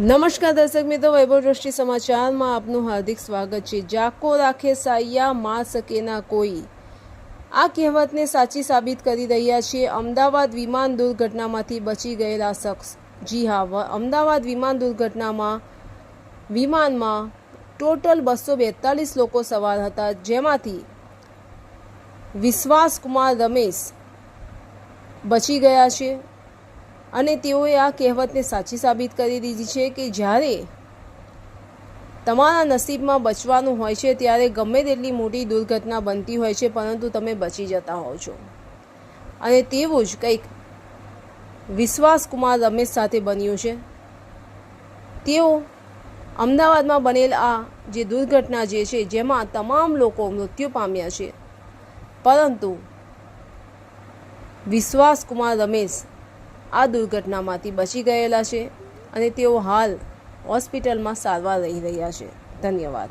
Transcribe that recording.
નમસ્કાર દર્શક મિત્રો, વૈભવ દ્રષ્ટિ સમાચારમાં આપનું હાર્દિક સ્વાગત છે. જાકો રાખે સાયા માં શકે ના કોઈ. આ કહેવતને સાચી સાબિત કરી રહ્યા છે. અમદાવાદ વિમાન દુર્ઘટનામાંથી બચી ગયેલા શખ્સ. જી હા અમદાવાદ વિમાન દુર્ઘટનામાં, વિમાનમાં ટોટલ બસો બેતાલીસ લોકો સવાર હતા. જેમાંથી વિશ્વાસ કુમાર રમેશ બચી ગયા છે. અને તેઓએ આ કહેવતને સાચી સાબિત કરી દીધી છે કે જ્યારે તમારા નસીબમાં બચવાનું હોય છે, ત્યારે ગમે તેટલી મોટી દુર્ઘટના બનતી હોય છે, પરંતુ તમે બચી જતા હોવ છો. અને તેવું જ કંઈક વિશ્વાસ કુમાર રમેશ સાથે બન્યું છે. તેઓ અમદાવાદમાં બનેલ આ જે દુર્ઘટના જે છે, જેમાં તમામ લોકો મૃત્યુ પામ્યા છે. પરંતુ વિશ્વાસ કુમાર રમેશ આ દુર્ઘટનામાંથી બચી ગયેલા છે અને તેઓ હાલ હોસ્પિટલમાં સારવાર લઈ રહ્યા છે. ધન્યવાદ.